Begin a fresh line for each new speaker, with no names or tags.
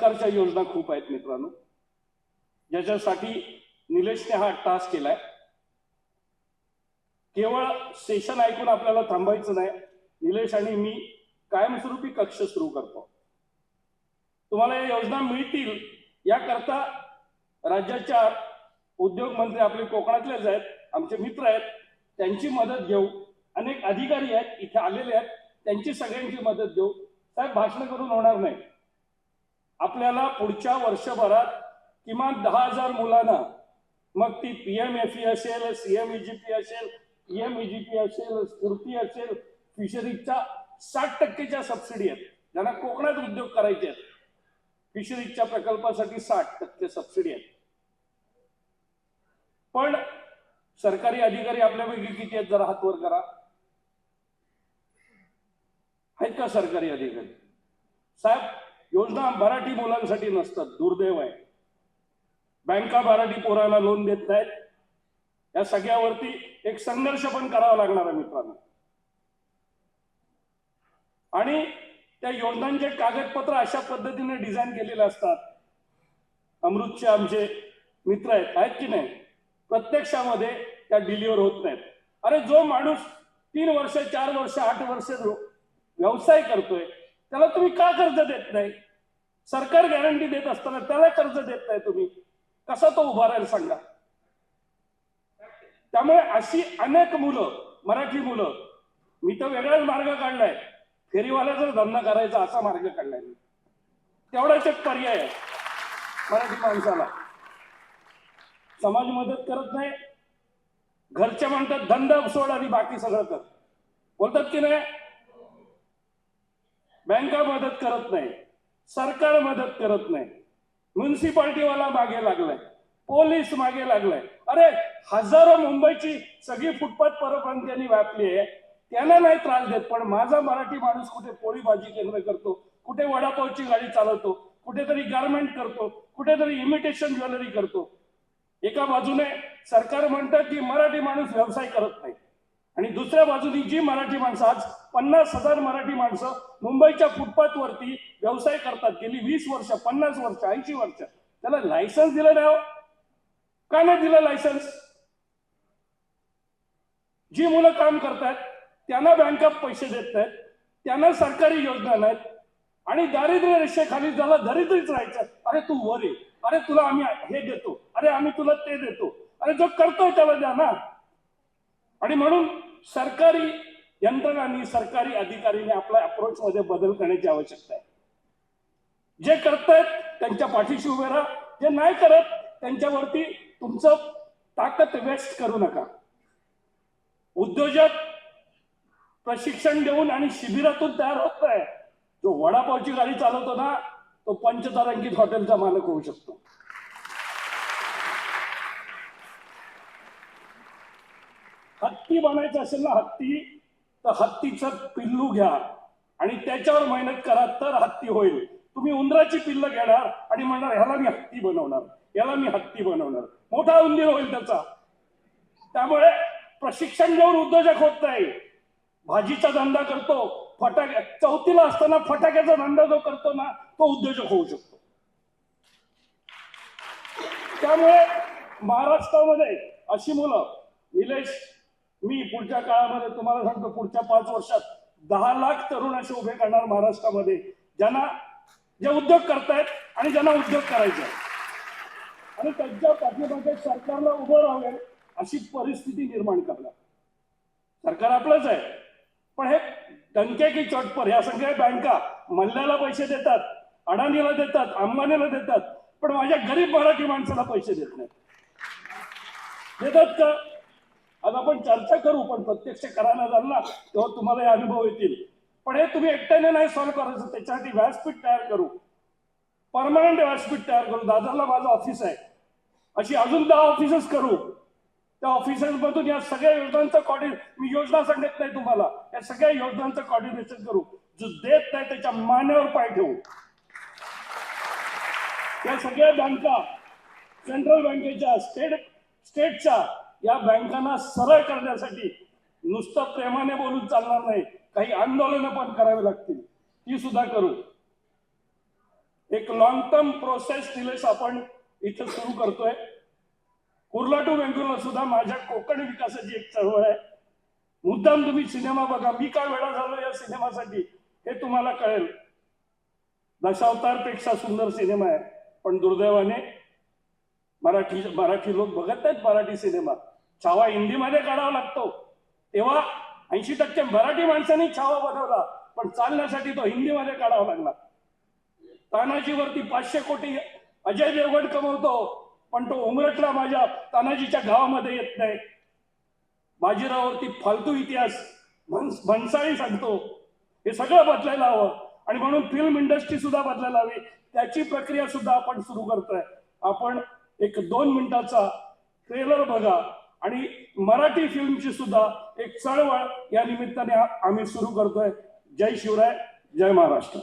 सरकारच्या योजना खूप आहेत मित्रांनो. ज्याच्यासाठी निलेशने हा टास्क केलाय. केवळ सेशन ऐकून आपल्याला थांबायचं नाही. निलेश आणि मी कायमस्वरूपी कक्ष सुरू करतो. तुम्हाला या योजना मिळतील. याकरता राज्याच्या उद्योग मंत्री आपले कोकणातलेच आहेत आमचे मित्र आहेत त्यांची मदत घेऊ. अनेक अधिकारी आहेत इथे आलेले आहेत त्यांची सगळ्यांची मदत घेऊ. साहेब भाषण करून होणार नाही. आपल्याला पुढच्या वर्षभरात किमान दहा हजार मुलांना मग ती पी एम एफ ई असेल सी एम पी असेल पी एम पी असेल स्फूर्ती असेल फिशरीजच्या साठ टक्केच्या सबसिडी आहेत. ज्यांना कोकणात उद्योग करायचे आहेत. फिशरीजच्या प्रकल्पासाठी साठ टक्के सबसिडी आहेत. पण सरकारी अधिकारी आपल्यापैकी किती आहेत? जरा हातवर करा. आहेत का सरकारी अधिकारी? साहेब योजना मराठी मुलांसाठी नसतात दुर्दैव आहे. बँका मराठी पोराला लोन देत नाहीत या सगळ्यावरती एक संघर्ष पण करावा लागणार आहे मित्रांनो. आणि त्या योजनांचे कागदपत्र अशा पद्धतीने डिझाईन केलेले असतात. अमृतचे आमचे मित्र आहेत आहेत की नाही? प्रत्यक्षामध्ये त्या डिलिव्हर होत नाहीत. अरे जो माणूस तीन वर्ष चार वर्ष आठ वर्ष व्यवसाय करतोय त्याला तुम्ही का कर्ज देत नाही? सरकार गॅरंटी देत असताना त्याला कर्ज देत नाही तुम्ही. कसा तो उभा राहील सांगा? त्यामुळे अशी अनेक मुलं मराठी मुलं मी तर वेगळाच मार्ग काढलाय. फेरीवाल्याचा धंदा करायचा असा मार्ग काढलाय मी. तेवढाच एक पर्याय आहे मराठी माणसाला. समाज मदत करत नाही. घरचे म्हणतात धंदा सोड आणि बाकी सगळं कर. बोलतात की नाही? बँका मदत करत नाही. सरकार मदत करत नाही. म्युन्सिपाल्टीवाला मागे लागलाय. पोलीस मागे लागलाय. अरे हजारो मुंबईची सगळी फुटपाथ परप्रांतीयांनी व्यापली आहे. त्यांना नाही त्रास देत पण माझा मराठी माणूस कुठे पोळी भाजी केंद्र करतो कुठे वडापावची गाडी चालवतो कुठेतरी गारमेंट करतो कुठेतरी इमिटेशन ज्वेलरी करतो. एका बाजूने सरकार म्हणतं की मराठी माणूस व्यवसाय करत नाही. आणि दुसऱ्या बाजूनी जी मराठी माणसं आज पन्नास हजार मराठी माणसं मुंबईच्या फुटपाथवरती व्यवसाय करतात गेली वीस वर्ष पन्नास वर्ष ऐंशी वर्ष त्याला लायसन्स दिलं नाही हो. का नाही दिलं लायसन्स जी मुलं काम करतात त्यांना बँका पैसे देत नाहीत त्यांना सरकारी योजना नाहीत आणि दारिद्र्य रेषेखाली ज्याला दरिद्रीच राहायचं अरे तू वर ये अरे तुला आम्ही हे देतो अरे आम्ही तुला ते देतो अरे जो करतोय त्याला द्या ना. आणि म्हणून सरकारी यंत्रणांनी सरकारी अधिकारीने आपल्या अप्रोच मध्ये बदल करण्याची आवश्यकता आहे. जे करतायत त्यांच्या पाठीशी उभे राहा. जे नाही करत त्यांच्यावरती तुमचं ताकद वेस्ट करू नका. उद्योजक प्रशिक्षण देऊन आणि शिबिरातून तयार होत आहे जो वडापावची गाडी चालवतो ना तो पंचतारांकित हॉटेलचा मालक होऊ शकतो. हत्ती बनायचं असेल ना हत्ती तर हत्तीचं पिल्लू घ्या आणि त्याच्यावर मेहनत करा तर हत्ती होईल. तुम्ही उंदराची पिल्ल घेणार आणि म्हणणार ह्याला मी हत्ती बनवणार याला मी हत्ती बनवणार. मोठा उंदीर होईल त्याचा. त्यामुळे प्रशिक्षण देऊन उद्योजक होत नाही. भाजीचा धंदा करतो फटाक्या चौथीला असताना फटाक्याचा धंदा जो करतो ना तो उद्योजक होऊ शकतो. त्यामुळे महाराष्ट्रामध्ये अशी मुलं निलेश मी पुढच्या काळामध्ये तुम्हाला सांगतो पुढच्या पाच वर्षात दहा लाख तरुण असे उभे करणार महाराष्ट्रामध्ये ज्यांना जे उद्योग करतायत आणि ज्यांना उद्योग करायचे आहे. आणि त्यांच्या पाठीमागे सरकारला उभं राहावे अशी परिस्थिती निर्माण करणार. सरकार आपलंच आहे. पण हे टंके की चोटपर ह्या सगळ्या बँका मल्ल्याला पैसे देतात अडाणीला देतात अंबानीला देतात पण माझ्या गरीब मराठी माणसाला पैसे देत नाहीत. देतात का? आज आपण चर्चा करू पण प्रत्यक्ष करायला जाल ना तेव्हा तुम्हाला हे अनुभव येतील. पण हे तुम्ही एकट्याने नाही सॉल्व्ह करायचं त्याच्यासाठी व्यासपीठ तयार करू. परमनंट व्यासपीठ तयार करू. दादरला माझं ऑफिस आहे. अशी अजून दहा ऑफिसेस करू. त्या ऑफिसर्स मधून या सगळ्या योजनांचं कॉर्डिने मी योजना सांगत नाही तुम्हाला. या सगळ्या योजनांचं कॉर्डिनेशन करू. जो देत नाही त्याच्या मान्यावर पाय ठेवू. या सगळ्या बँका सेंट्रल बँकेच्या स्टेट स्टेटच्या या बँकांना सरळ करण्यासाठी नुसतं प्रेमाने बोलून चालणार नाही. काही आंदोलनं पण करावी लागतील. ती सुद्धा करू. एक लॉंग टर्म प्रोसेस निलेश आपण इथं सुरू करतोय. कुर्ला टू बेंगुरला सुद्धा माझ्या कोकण विकासाची एक चळवळ आहे. मुद्दाम तुम्ही सिनेमा बघा. मी काय वेळा झालो या सिनेमासाठी हे तुम्हाला कळेल. दशावतारपेक्षा सुंदर सिनेमा आहे. पण दुर्दैवाने मराठी मराठी लोक बघत नाहीत मराठी सिनेमा. छावा हिंदीमध्ये काढावा लागतो. तेव्हा ऐंशी टक्के मराठी माणसांनी छावा बनवला पण चालण्यासाठी तो हिंदीमध्ये काढावा लागला. तानाजीवरती पाचशे कोटी अजय देवगड कमवतो पण तो उमरटला माझ्या तानाजीच्या गावामध्ये येत नाही. बाजीरावरती फालतू इतिहास भन्साळी सांगतो. हे सगळं बदलायला हवं. आणि म्हणून फिल्म इंडस्ट्री सुद्धा बदलायला हवी. त्याची प्रक्रिया सुद्धा आपण सुरू करतोय. आपण एक दोन मिनिटाचा ट्रेलर बघा. आणि मराठी फिल्मची सुद्धा एक चळवळ या निमित्ताने आम्ही सुरू करतोय. जय शिवराय जय महाराष्ट्र.